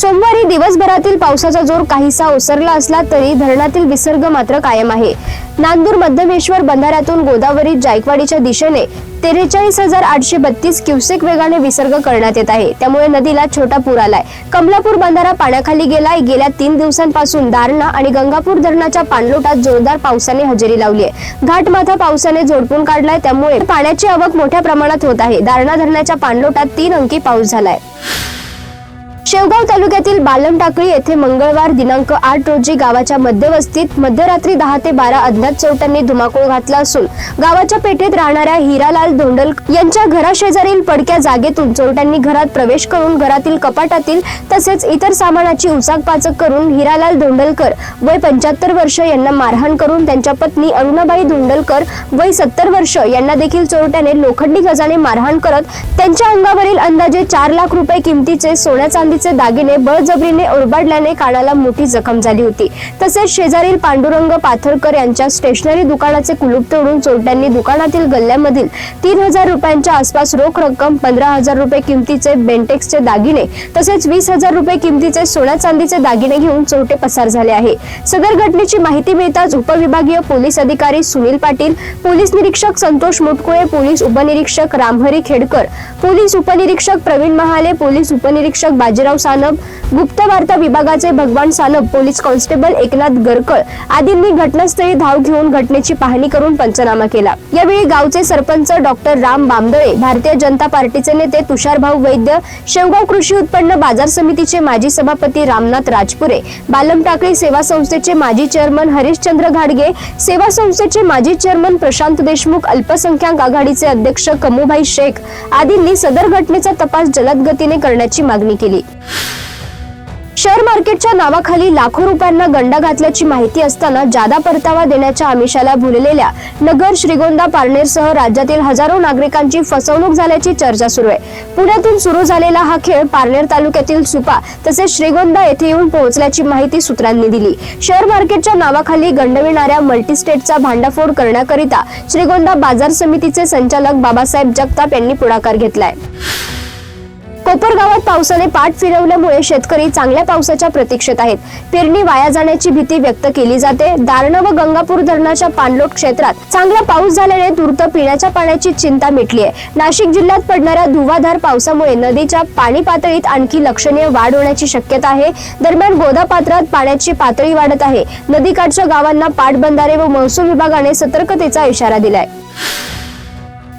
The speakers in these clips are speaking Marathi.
सोमवारी दिवसभरातील पावसाचा जोर काहीसा ओसरला असला तरी धरणातील विसर्ग मात्र कायम आहे. नांदूर मध्यमेश्वर बंधाऱ्यातून गोदावरी जायकवाडीच्या दिशेने तेरेचाळीस हजार आठशे बत्तीस क्युसेक वेगाने विसर्ग करण्यात येत आहे. त्यामुळे नदीला छोटा पूर आलाय. कमलापूर बंधारा पाण्याखाली गेलाय. गेल्या तीन दिवसांपासून दारणा आणि गंगापूर धरणाच्या पाणलोटात जोरदार पावसाने हजेरी लावली आहे. घाटमाथा पावसाने झोडपून काढलाय. त्यामुळे पाण्याची आवक मोठ्या प्रमाणात होत आहे. दारणा धरणाच्या पाणलोटात तीन अंकी पाऊस झालाय. शेवगाव तालुक्यातील बालमटाकळी येथे मंगळवार दिनांक आठ रोजी गावाच्या मध्यवस्तीत मध्यरात्री दहा ते बारा अज्ञात चोरट्यांनी धुमाकूळ घातला असून गावाच्या पेठेत राहणाऱ्या हिरालाल धोंडल यांच्या घराशेजारील पडक्या जागेतून चोरट्यांनी घरात प्रवेश करून घरातील कपाटातील तसेच इतर सामानाची उचाकपाचक करून हिरालाल धोंडलकर वय पंच्याहत्तर वर्ष यांना मारहाण करून त्यांच्या पत्नी अरुणाबाई धोंडलकर वय सत्तर वर्ष यांना देखील चोरट्याने लोखंडी गजाने मारहाण करत त्यांच्या अंगावरील अंदाजे चार लाख रुपये किमतीचे सोन्या चांदीचे दागिने बळजबरीने ओरबाडल्याने कानाला मोठी जखम झाली होती. तसेच शेजारील पांडुरंग पाथरकर यांच्या स्टेशनरी दुकानाचे कुलूप तोडून चोरट्यांनी दुकानातील गल्ल्यामधील तीन हजार रुपयांच्या आसपास रोख रक्कम पंधरा हजार रुपये किमतीचे बेंटेक्सचे दागिने तसेच वीस हजार रुपये किमतीचे सोन्या चांदीचे दागिने घेऊन चोरटे पसार झाले आहे. सदर घटनेची माहिती मिळताच उपविभागीय पोलीस अधिकारी सुनील पाटील पोलीस निरीक्षक संतोष मुटकुळे पोलीस उपनिरीक्षक रामहरी खेडकर पोलीस उपनिरीक्षक प्रवीण महाले पोलीस उपनिरीक्षक बाजी बाजीराव सानप गुप्त वार्ता विभागाचे भगवान सानप पोलीस कॉन्स्टेबल एकनाथ गरकळ आदींनी घटनास्थळी धाव घेऊन घटनेची पाहणी करून पंचनामा केला. यावेळी गावचे सरपंच डॉक्टर राम बामदळे भारतीय जनता पार्टीचे नेते तुषारभाऊ वैद्य शेवगाव कृषी उत्पन्न बाजार समितीचे माजी सभापती रामनाथ राजपुरे बालम टाकळी सेवा संस्थेचे माजी चेअरमन हरिश्चंद्र घाडगे सेवा संस्थेचे माजी चेअरमन प्रशांत देशमुख अल्पसंख्याक आघाडीचे अध्यक्ष कमुभाई शेख आदींनी सदर घटनेचा तपास जलद गतीने करण्याची मागणी केली. शेअर मार्केटच्या नावाखाली लाखो रुपयांना गंडा घातल्याची माहिती असताना जादा परतावा देण्याच्या आमिषाला भुललेल्या नगर श्रीगोंदा पारनेरसह राज्यातील हजारो नागरिकांची फसवणूक झाल्याची चर्चा सुरू आहे. पुण्यातून सुरू झालेला हा खेळ पारनेर तालुक्यातील सुपा तसेच श्रीगोंदा येथे येऊन पोहोचल्याची माहिती सूत्रांनी दिली. शेअर मार्केटच्या नावाखाली गंडविणाऱ्या मल्टीस्टेटचा भांडाफोड करण्याकरिता श्रीगोंदा बाजार समितीचे संचालक बाबासाहेब जगताप यांनी पुढाकार घेतलाय. कोपरगावात पावसाने पाठ फिरवल्यामुळे शेतकरी चांगल्या पावसाच्या प्रतीक्षेत आहेत. पेरणी वाया जाण्याची भीती व्यक्त केली जाते. दारणा व गंगापूर धरणाच्या पाणलोट क्षेत्रात चांगला पाऊस झाल्याने दूर्त पिण्याच्या पाण्याची चिंता मिटली आहे. नाशिक जिल्ह्यात पडणाऱ्या धुवाधार पावसामुळे नदीच्या पाणी पातळीत आणखी लक्षणीय वाढ होण्याची शक्यता आहे. दरम्यान गोदापात्रात पाण्याची पातळी वाढत आहे. नदीकाठच्या गावांना पाटबंधारे व महसूल विभागाने सतर्कतेचा इशारा दिलाय.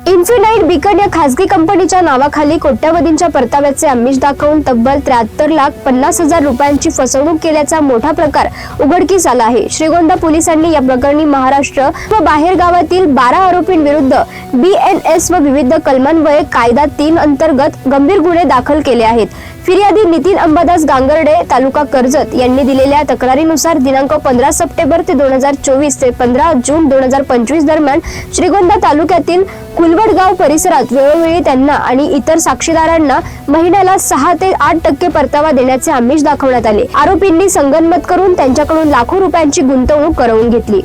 इन्फिनाईट बिकन या खासगी कंपनीच्या नावाखाली कोट्यावधींच्या परताव्याचे आमिष दाखवून तब्बल त्र्याहत्तर लाख पन्नास हजार रुपयांची फसवणूक केल्याचा मोठा प्रकार उघडकीस आला आहे. श्रीगोंदा पोलिसांनी या प्रकरणी महाराष्ट्र व बाहेर गावातील बारा आरोपींविरुद्ध बी एन एस व विविध कलमांवये कायदा तीन अंतर्गत गंभीर गुन्हे दाखल केले आहेत. फिर्यादी नितीन अंबादास गांगर्डे तालुका कर्जत यांनी दिलेल्या तक्रारीनुसार दिनांक पंधरा सप्टेंबर ते दोन हजार चोवीस ते पंधरा जून दोन हजार पंचवीस दरम्यान श्रीगोंदा तालुक्यातील कुलवडगाव परिसरात वेळोवेळी त्यांना आणि इतर साक्षीदारांना महिन्याला सहा ते आठ टक्के परतावा देण्याचे आमिष दाखवण्यात आले. आरोपींनी संगनमत करून त्यांच्याकडून लाखो रुपयांची गुंतवणूक करवून घेतली.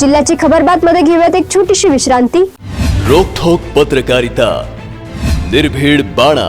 जिल्ह्याची खबरबात मध्ये घेऊयात एक छोटीशी विश्रांती. रोखोक पत्रकारिता. निर्भीड बाणा.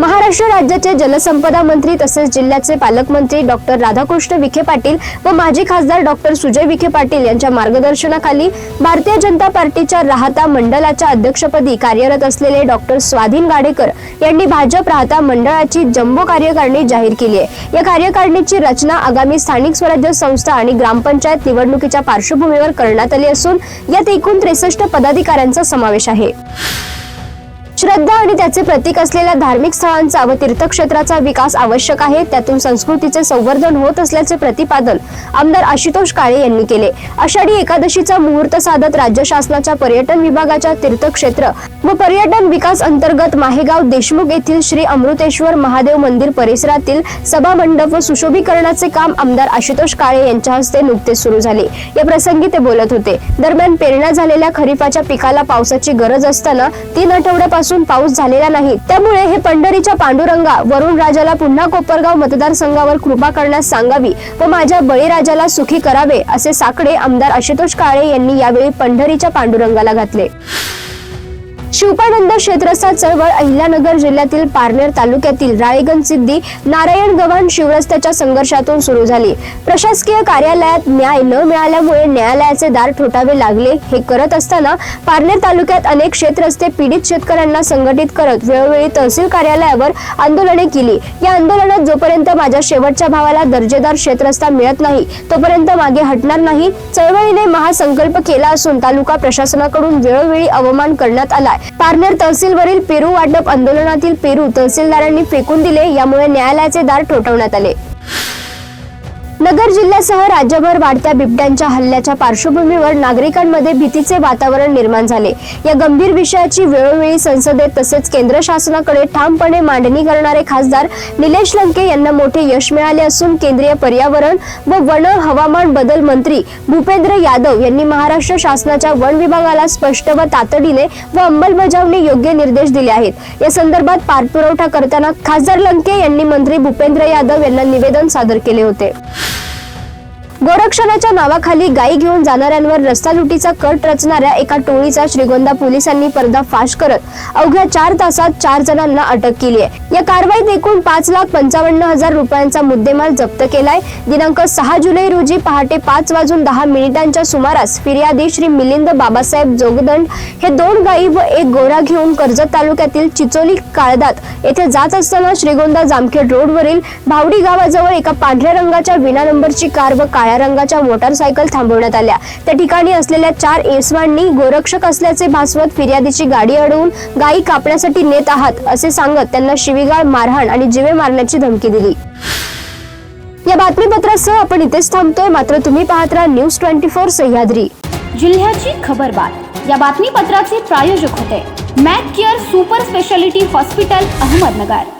महाराष्ट्र राज्याचे जलसंपदा मंत्री तसेच जिल्ह्याचे पालकमंत्री डॉक्टर राधाकृष्ण विखे पाटील व माजी खासदार डॉक्टर सुजय विखे पाटील यांच्या मार्गदर्शनाखाली भारतीय जनता पार्टीच्या राहता मंडळाच्या अध्यक्षपदी कार्यरत असलेले डॉक्टर स्वाधीन गाडेकर यांनी भाजप राहता मंडळाची जम्बो कार्यकारिणी जाहीर केली आहे. या कार्यकारिणीची रचना आगामी स्थानिक स्वराज्य संस्था आणि ग्रामपंचायत निवडणुकीच्या पार्श्वभूमीवर करण्यात आली असून यात एकूण त्रेसष्ट पदाधिकाऱ्यांचा समावेश आहे. श्रद्धा आणि त्याचे प्रतीक असलेल्या धार्मिक स्थळांचा व तीर्थक्षेत्राचा विकास आवश्यक आहे. त्यातून संस्कृतीचे संवर्धन होत असल्याचे प्रतिपादन आमदार आशुतोष काळे यांनी केले. आषाढी एकादशीचा मुहूर्त साधत राज्य शासनाच्या पर्यटन विभागाच्या तीर्थक्षेत्र व पर्यटन विकास अंतर्गत माहेगाव देशमुख येथील श्री अमृतेश्वर महादेव मंदिर परिसरातील सभा मंडप व सुशोभीकरणाचे काम आमदार आशुतोष काळे यांच्या हस्ते नुकतेच सुरू झाले. या प्रसंगी ते बोलत होते. दरम्यान पेरण्या झालेल्या खरीपाच्या पिकाला पावसाची गरज असताना तीन आठवड्यापासून पाऊस झालेला नाही. त्यामुळे हे पंढरीच्या पांडुरंगा वरुण राजाला पुन्हा कोपरगाव मतदारसंघावर कृपा करण्यास सांगावी व माझ्या बळीराजाला सुखी करावे असे साकडे आमदार आशुतोष काळे यांनी यावेळी पंढरीच्या पांडुरंगाला घातले. शिवपानंद क्षेत्रस्था चळवळ अहिल्यानगर जिल्ह्यातील पारनेर तालुक्यातील राळेगण सिद्धी नारायण गव्हाण शिवरस्त्याच्या संघर्षातून सुरू झाली. प्रशासकीय कार्यालयात न्याय न मिळाल्यामुळे न्यायालयाचे दार ठोठावे लागले हे करत असताना पारनेर तालुक्यात अनेक क्षेत्रस्ते पीडित शेतकऱ्यांना संघटित करत वेळोवेळी तहसील कार्यालयावर आंदोलने केली. या आंदोलनात जोपर्यंत माझ्या शेवटच्या भावाला दर्जेदार क्षेत्रस्था मिळत नाही तोपर्यंत मागे हटणार नाही. चळवळीने महासंकल्प केला असून तालुका प्रशासनाकडून वेळोवेळी अवमान करण्यात आलाय. पारनेर तहसीलवरील पेरू वाटप आंदोलनातील पेरू तहसीलदारांनी फेकून दिले यामुळे न्यायालयाचे दार ठोठावण्यात आले. नगर जिल्ह्यासह राज्यभर वाढत्या बिबट्यांच्या हल्ल्याच्या पार्श्वभूमीवर नागरिकांमध्ये भीतीचे वातावरण निर्माण झाले. या गंभीर विषयाची वेळोवेळी संसदेत तसेच केंद्र शासनाकडे ठामपणे मांडणी करणारे खासदार निलेश लंके यांना मोठे यश मिळाले असून केंद्रीय पर्यावरण व वन हवामान बदल मंत्री भूपेंद्र यादव यांनी महाराष्ट्र शासनाच्या वन विभागाला स्पष्ट व तातडीने व अंमलबजावणी योग्य निर्देश दिले आहेत. या संदर्भात पाठपुरवठा करताना खासदार लंके यांनी मंत्री भूपेंद्र यादव यांना निवेदन सादर केले होते. गोरक्षणाच्या नावाखाली गायी घेऊन जाणाऱ्यांवर रस्ता लुटीचा कट रचणाऱ्या एका टोळीचा श्रीगोंदा पोलिसांनी पर्दाफाश करत अवघ्या चार तासात चार जणांना अटक केली आहे. या कारवाईत एकूण पाच लाख पंचावन्न हजार रुपयांचा मुद्देमाल जप्त केलाय. दिनांक सहा जुलै रोजी पहाटे पाच वाजून दहा मिनिटांच्या सुमारास फिर्यादी श्री मिलिंद बाबासाहेब जोगदंड हे दोन गायी व एक गोरा घेऊन कर्जत तालुक्यातील चिचोली काळदात येथे जात असताना श्रीगोंदा जामखेड रोडवरील भावडी गावाजवळ एका पांढऱ्या रंगाच्या विना नंबरची कार व काळ्या रंगाच्या मोटारसायकल थांबवण्यात आल्या. त्या ठिकाणी असलेल्या चार एसवांनी गोरक्षक असल्याचे भासवत फिर्यादीची गाडी अडवून गायी कापण्यासाठी नेत आहात असे सांगत त्यांना शिवीगाळ मारहाण आणि जिवे मारण्याची धमकी दिली. या बातमीपत्रासह आपण इथेच थांबतोय. मात्र तुम्ही पाहत राहा न्यूज ट्वेंटी फोर सह्याद्री. जिल्ह्याची खबरबात या बातमीपत्राचे प्रायोजक होते Mac Care super speciality hospital Ahmednagar.